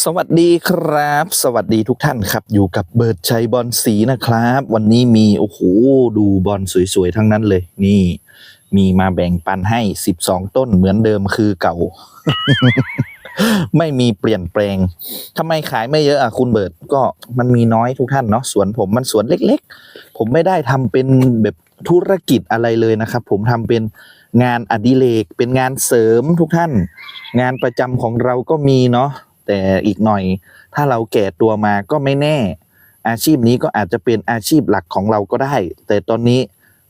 สวัสดีครับ สวัสดีทุกท่านครับอยู่กับเบิร์ดชัยบอลสีนะครับ วันนี้มีโอ้โหดูบอลสวยๆทั้งนั้นเลย นี่ มีมาแบ่งปันให้ 12 ต้นเหมือนเดิมคือเก่า ไม่มีเปลี่ยนแปลงทำไมขายไม่เยอะอะคุณเบิร์ดก็มันมีน้อยทุกท่านเนาะสวนผมมันสวนเล็กๆ ผมไม่ได้ทำเป็นแบบธุรกิจอะไรเลยนะครับ ผมทำเป็นงานอดิเรกเป็นงานเสริมทุกท่าน งานประจำของเราก็มีเนาะ แต่อีกหน่อย ถ้าเราแก่ตัวมาก็ไม่แน่ อาชีพนี้ก็อาจจะเป็นอาชีพหลักของเราก็ได้ แต่ตอนนี้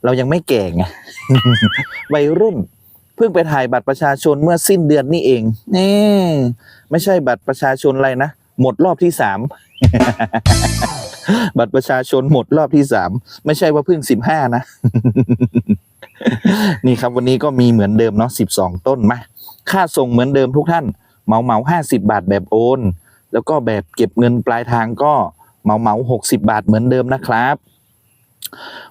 เรายังไม่แก่ไงวัยรุ่นเพิ่งไปถ่ายบัตรประชาชนเมื่อสิ้นเดือนนี่เองนี่ไม่ใช่บัตรประชาชนอะไรนะหมดรอบที่สามบัตรประชาชนหมดรอบที่สามไม่ใช่ว่าเพิ่งสิบห้านะ นี่ครับวันนี้ก็มีเหมือนเดิมเนาะสิบสองต้นมาค่าส่งเหมือนเดิมทุกท่าน เหมาเหมาห้าสิบาทแบบโอน แล้วก็แบบเก็บเงินปลายทางก็เหมาเหมาหกสิบาทเหมือนเดิมนะครับ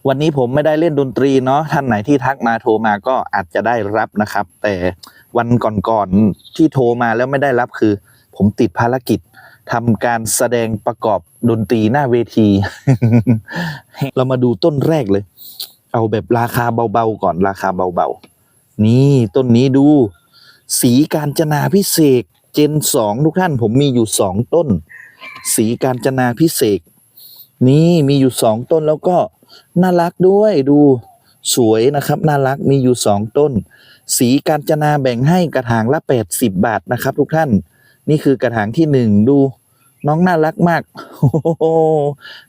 วันนี้ผมไม่ได้เล่นดนตรีเนาะท่านไหนที่ทักมาโทรมาก็อาจจะได้รับนะครับ แต่วันก่อนๆที่โทรมาแล้วไม่ได้รับคือ ผมติดภารกิจทำการแสดงประกอบดนตรีหน้าเวที เรามาดูต้นแรกเลย เอาแบบราคาเบาๆก่อนราคาเบาๆ นี่ต้นนี้ดู สีการจนาพิเศษเจนสองทุกท่านผมมีอยู่สองต้น สีการจนาพิเศษนี่มีอยู่สองต้นแล้วก็น่ารักด้วยดูสวยนะครับ น่ารักมีอยู่สองต้น สีการจนาแบ่งให้กระถางละแปดสิบบาทนะครับ ทุกท่าน นี่คือกระถางที่หนึ่งดู น้องน่ารักมากโอ้โห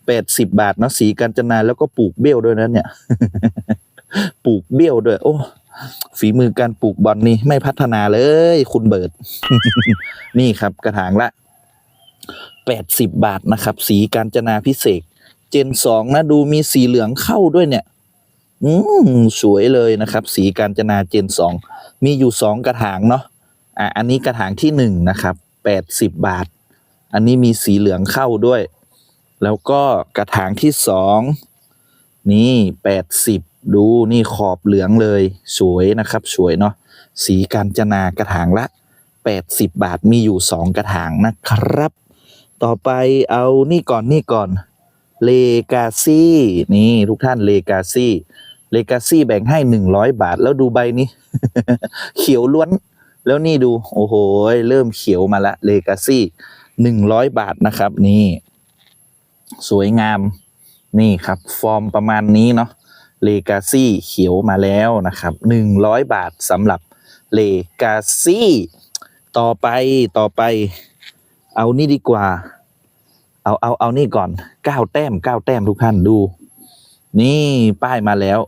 แปดสิบบาทเนาะสีการจนาแล้วก็ปลูกเบี้ยวด้วยนะเนี่ย ปลูกเบี้ยวด้วย โอ้ ฝีมือการปลูกบอลนี่ไม่พัฒนาเลย คุณเบิร์ดนี่ครับกระถางละแปดสิบบาทนะครับ สีการจนาพิเศษ เจนสองนะดูมีสีเหลืองเข้าด้วยเนี่ย อืมสวยเลยนะครับ สีการจนาเจนสองมีอยู่สองกระถางเนาะอะอันนี้กระถางที่หนึ่งนะครับแปดสิบบาท อันนี้มีสีเหลืองเข้าด้วย แล้วก็กระถางที่สองนี่แปดสิบ ดูนี่ขอบเหลืองเลยสวยนะครับสวยเนาะสีการจนากระถางละแปดสิบบาทมีอยู่สองกระถางนะครับ ต่อไปเอานี่ก่อนนี่ก่อนเลกาซี่นี่ทุกท่านเลกาซี่เลกาซี่แบ่งให้หนึ่งร้อยบาทแล้วดูใบนี้ เขียวล้วน แล้วนี่ดู โอ้โห เริ่มเขียวมาละเลกาซี่หนึ่งร้อยบาทนะครับนี่ สวยงามนี่ครับ ฟอร์มประมาณนี้เนาะ เลกาซี่เขียวมาแล้วนะครับหนึ่งร้อยบาทสำหรับเลกาซี่ต่อไปต่อไป เอานี่ดีกว่า เอาเอาเอานี่ก่อนเก้าแต้มเก้าแต้มทุกท่านดู นี่ป้ายมาแล้ว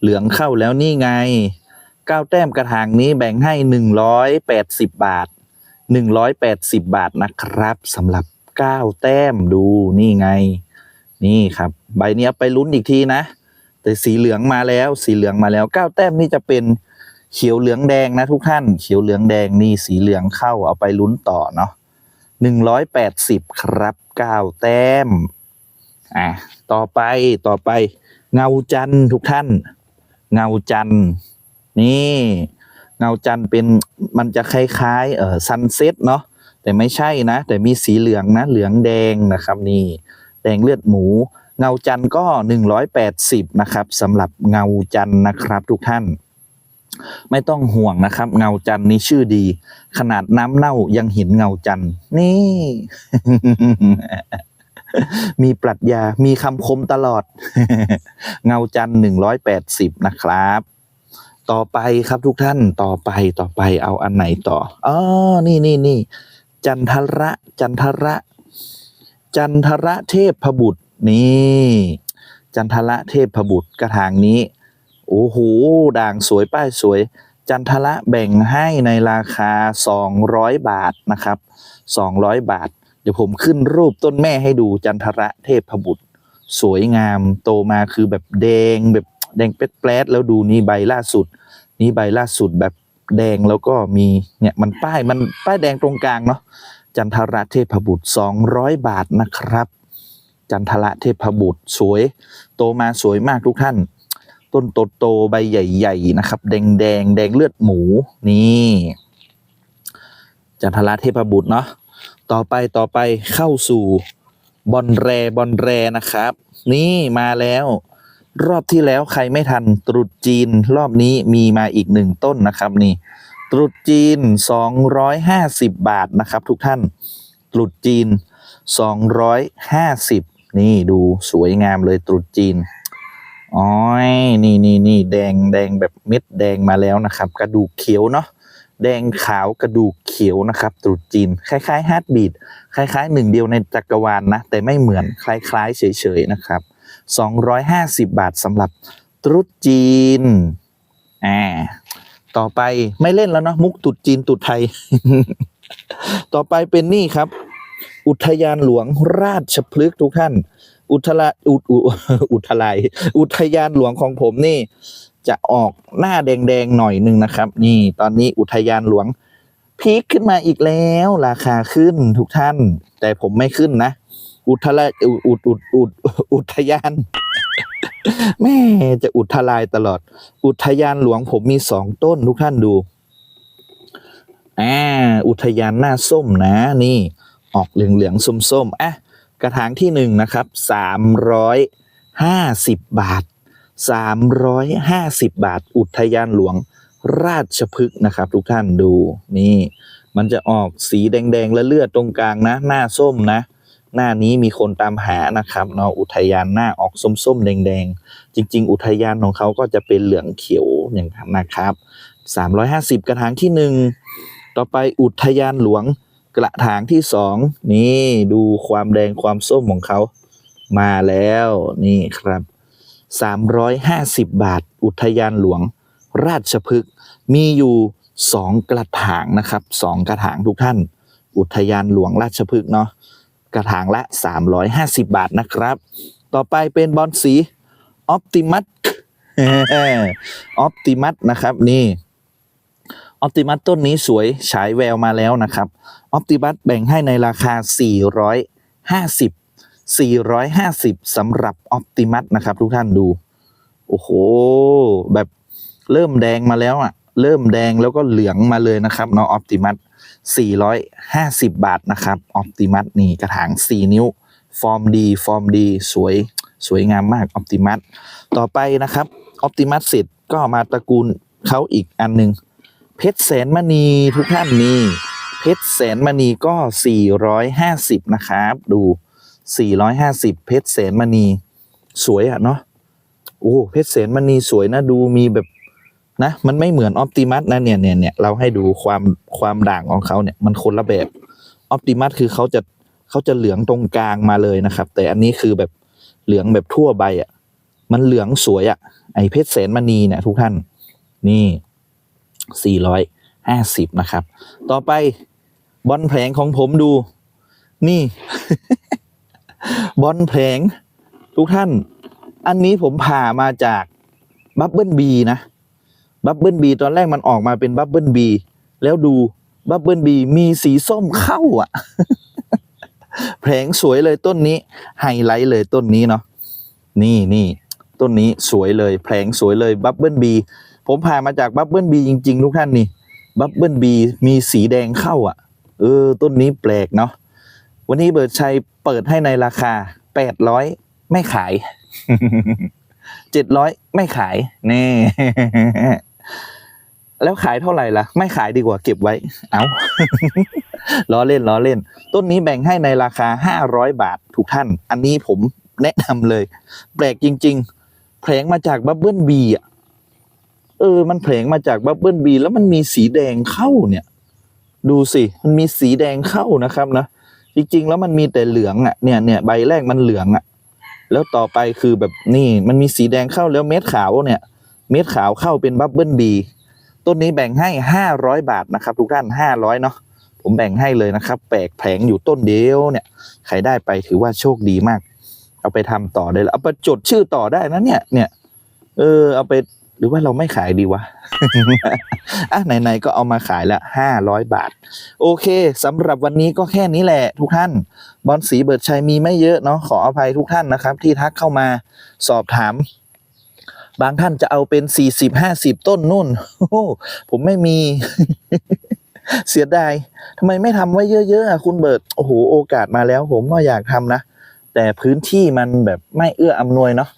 เหลืองเข้าแล้วนี่ไงเก้าแต้มกระถางนี้แบ่งให้หนึ่งร้อยแปดสิบบาทหนึ่งร้อยแปดสิบบาทนะครับสำหรับเก้าแต้มดูนี่ไง นี่ครับ ใบนี้ไปลุ้นอีกทีนะ แต่สีเหลืองมาแล้ว สีเหลืองมาแล้วเก้าแต้มนี่จะเป็นเขียวเหลืองแดงนะทุกท่าน เขียวเหลืองแดงนี่สีเหลืองเข้าเอาไปลุ้นต่อเนาะหนึ่งร้อยแปดสิบครับเก้าแต้มอะต่อไปต่อไป เงาจันทุกท่าน เงาจันนี่ เงาจันเป็นมันจะคล้ายๆเอ่อซันเซ็ตเนาะแต่ไม่ใช่นะ แต่มีสีเหลืองนะเหลืองแดงนะครับ นี่ แดงเลือดหมู เงาจันทร์ก็หนึ่งร้อยแปดสิบนะครับสำหรับเงาจันทร์นะครับทุกท่าน ไม่ต้องห่วงนะครับ เงาจันทร์นี้ชื่อดี ขนาดน้ำเน่ายังเห็นเงาจันทร์นี่ มีปรัชญา มีคำคมตลอด เงาจันทร์หนึ่งร้อยแปดสิบนะครับ ต่อไปครับทุกท่านต่อไปต่อไปเอาอันไหนต่ออ๋อนี่นี่นี่จันทระ จันทระ จันทระเทพบุตร นี่ จันทระเทพบุตรกระถางนี้ โอ้โห ด่างสวยป้ายสวย จันทระแบ่งให้ในราคา 200 บาทนะครับ 200 บาท เดี๋ยวผมขึ้นรูปต้นแม่ให้ดูจันทระเทพบุตร สวยงามโตมาคือแบบแดงแบบแดงเป๊ดแปลดแล้วดูนี่ใบล่าสุด นี่ใบล่าสุดแบบแดงแล้วก็มีเนี่ยมันป้ายมันป้ายแดงตรงกลางเนาะจันทระเทพบุตร 200 บาทนะครับ จันทระเทพบุตรสวย โตมาสวยมากทุกท่าน ต้นโตโตใบใหญ่ ๆ นะครับ แดงแดงแดงเลือดหมูนี่จันทระเทพบุตรเนาะต่อไปต่อไปเข้าสู่บอลแรบอลแรนะครับ นี่มาแล้ว รอบที่แล้วใครไม่ทันตรุษจีนรอบนี้มีมาอีกหนึ่งต้นนะครับนี่ตรุษจีน 250 บาทนะครับ ทุกท่านตรุษจีน 250 นี่ดูสวยงามเลยตรุษจีนอ๋อยนี่นี่นี่แดงแดงแบบเม็ดแดงมาแล้วนะครับ กระดูกเขียวเนาะแดงขาวกระดูกเขียวนะครับ ตรุษจีน คล้ายๆฮาร์ดบีดคล้ายๆหนึ่งเดียวในจักรวาลนะ แต่ไม่เหมือนคล้ายๆ เฉยๆนะครับ 250 บาทสำหรับตรุษจีนอ่าต่อไปไม่เล่นแล้วเนาะมุกตุดจีนตุดไทย ต่อไปเป็นนี่ครับ อุทยานหลวงราชพฤกษ์ทุกท่าน อุทลาอุอุอุทลายอุทยานหลวงของผมนี่ จะออกหน้าแดงๆหน่อยหนึ่งนะครับ นี่ตอนนี้อุทยานหลวงพีคขึ้นมาอีกแล้ว ราคาขึ้นทุกท่าน แต่ผมไม่ขึ้นนะ อุทลาอุอุอุอุอุอุทยานแม่จะอุทลายตลอด อุทยานหลวงผมมีสองต้นทุกท่านดูอ่าอุทยานหน้าส้มนะนี่ ออกเหลืองเหลืองส้มส้มๆอะกระถางที่หนึ่งนะครับสามร้อยห้าสิบบาทสามร้อยห้าสิบบาท อุทยานหลวงราชพฤกษ์นะครับ ทุกท่านดูนี่ มันจะออกสีแดงๆและเลือดตรงกลางนะ หน้าส้มนะ หน้านี้มีคนตามหานะครับเนาะอุทยานหน้าออกส้มๆแดงๆ จริง ๆ อุทยานของเขาก็จะเป็นเหลืองเขียวอย่างนั้นนะครับ 350 กระถางที่หนึ่งต่อไปอุทยานหลวง กระถางที่สองนี่ดูความแดงความส้มของเขามาแล้วนี่ครับ 350 บาท อุทยานหลวง ราชพฤกษ์มีอยู่สองกระถางนะครับสองกระถางทุกท่าน อุทยานหลวงราชพฤกษ์เนาะกระถางละ 350 บาทนะครับ ต่อไปเป็นบอลสีออปติมัสออปติมัสนะครับนี่ ออปติมัสต้นนี้สวยฉายแววมาแล้วนะครับออปติมัสแบ่งให้ในราคา 450 450สำหรับออปติมัสนะครับ ทุกท่านดู โอ้โห แบบเริ่มแดงมาแล้วอะเริ่มแดงแล้วก็เหลืองมาเลยนะครับเนาะออปติมัส450 บาทนะครับออปติมัสนี่กระถาง 4 นิ้ว ฟอร์มดี ฟอร์มดี สวย สวยงามมากออปติมัสต่อไปนะครับออปติมัสเสร็จก็มาตระกูลเขาอีกอันหนึ่ง เพชรแสนมณีทุกท่านนี่เพชรแสนมณีก็ 450 นะครับ ดู 450 เพชรแสนมณี สวยอะเนาะโอ้เพชรแสนมณีสวยนะดูมีแบบนะมันไม่เหมือนออปติมัสนะเนี่ยเนี่ยเนี่ยเราให้ดูความความด่างของเขาเนี่ยมันคนละแบบออปติมัสคือเขาจะเขาจะเหลืองตรงกลางมาเลยนะครับ แต่อันนี้คือแบบเหลืองแบบทั่วใบอะมันเหลืองสวยอะไอเพชรแสนมณีเนี่ยทุกท่านนี่ 450 นะครับ ต่อไปบอลแผลงของผมดู นี่ บอลแผลงทุกท่าน อันนี้ผมผ่ามาจากบับเบิลบีนะบับเบิลบีตอนแรกมันออกมาเป็นบับเบิลบีแล้วดูบับเบิลบีมีสีส้มเข้าอะ แผลงสวยเลยต้นนี้ ไฮไลท์เลยต้นนี้เนาะนี่นี่ต้นนี้สวยเลย แผลงสวยเลยบับเบิลบี ผมผ่านมาจากบับเบิลบีจริง ๆ ทุกท่านนี่บับเบิลบีมีสีแดงเข้าอะ เออ ต้นนี้แปลกเนาะวันนี้เบิร์ดชัยเปิดให้ในราคา800ไม่ขาย700ไม่ขายแน่แล้วขายเท่าไหร่ล่ะ ไม่ขายดีกว่าเก็บไว้ เอาล้อเล่นล้อเล่น ต้นนี้แบ่งให้ในราคา500บาททุกท่าน อันนี้ผมแนะนำเลย แปลกจริง ๆแผลงมาจากบับเบิลบีอะ เออ มันแผลงมาจากบับเบิลบีแล้วมันมีสีแดงเข้าเนี่ย ดูสิมันมีสีแดงเข้านะครับนะจริงๆ แล้วมันมีแต่เหลืองอะเนี่ยเนี่ยใบแรกมันเหลืองอะแล้วต่อไปคือแบบนี่มันมีสีแดงเข้าแล้วเม็ดขาวเนี่ย เม็ดขาวเข้าเป็นบับเบิลบีต้นนี้แบ่งให้ห้าร้อยบาทนะครับ ทุกท่านห้าร้อยเนาะผมแบ่งให้เลยนะครับแปลกแผงอยู่ต้นเดียวเนี่ย ใครได้ไปถือว่าโชคดีมาก เอาไปทำต่อได้แล้วเอาไปจดชื่อต่อได้นะเนี่ยเนี่ยเออเอาไป หรือว่าเราไม่ขายดีวะ อะไหนๆก็เอามาขายละห้าร้อยบาท โอเคสำหรับวันนี้ก็แค่นี้แหละทุกท่าน บอลสีเบิร์ดชัยมีไม่เยอะเนาะขออภัยทุกท่านนะครับ ที่ทักเข้ามาสอบถาม บางท่านจะเอาเป็นสี่สิบห้าสิบต้นนู่นโอ้ผมไม่มี เสียดายทำไมไม่ทำไว้เยอะๆอะคุณเบิร์ตโอ้โหโอกาสมาแล้ว ผมก็อยากทำนะ แต่พื้นที่มันแบบไม่เอื้ออำนวยเนาะ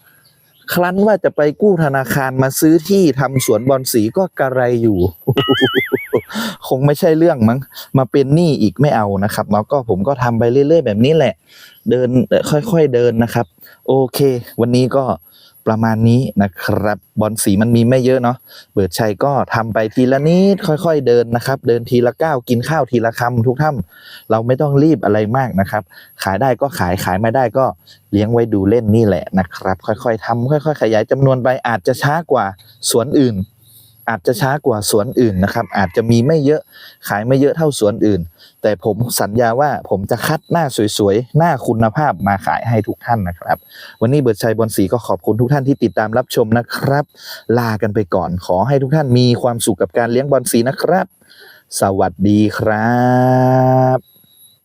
ครั้นว่าจะไปกู้ธนาคารมาซื้อที่ทำสวนบอลสีก็กระไรอยู่ คงไม่ใช่เรื่องมั้ง มาเป็นหนี้อีกไม่เอานะครับแล้วก็ผมก็ทำไปเรื่อย ๆ แบบนี้แหละ เดินค่อย ๆเดินนะครับ โอเค วันนี้ก็ ประมาณนี้นะครับ บอลสีมันมีไม่เยอะเนาะเบิร์ดชัยก็ทำไปทีละนิดค่อยๆเดินนะครับ เดินทีละก้าวกินข้าวทีละคำทุกท่านเราไม่ต้องรีบอะไรมากนะครับ ขายได้ก็ขายขายไม่ได้ก็เลี้ยงไว้ดูเล่นนี่แหละนะครับ ค่อยๆทำค่อย ๆ ขยายจำนวนไปอาจจะช้ากว่าสวนอื่น อาจจะช้ากว่าสวนอื่นนะครับ อาจจะมีไม่เยอะขายไม่เยอะเท่าสวนอื่น แต่ผมสัญญาว่าผมจะคัดหน้าสวยๆ หน้าคุณภาพมาขายให้ทุกท่านนะครับ วันนี้เบิร์ดชัยบอลสีก็ขอบคุณทุกท่านที่ติดตามรับชมนะครับ ลากันไปก่อน ขอให้ทุกท่านมีความสุขกับการเลี้ยงบอลสีนะครับ สวัสดีครับ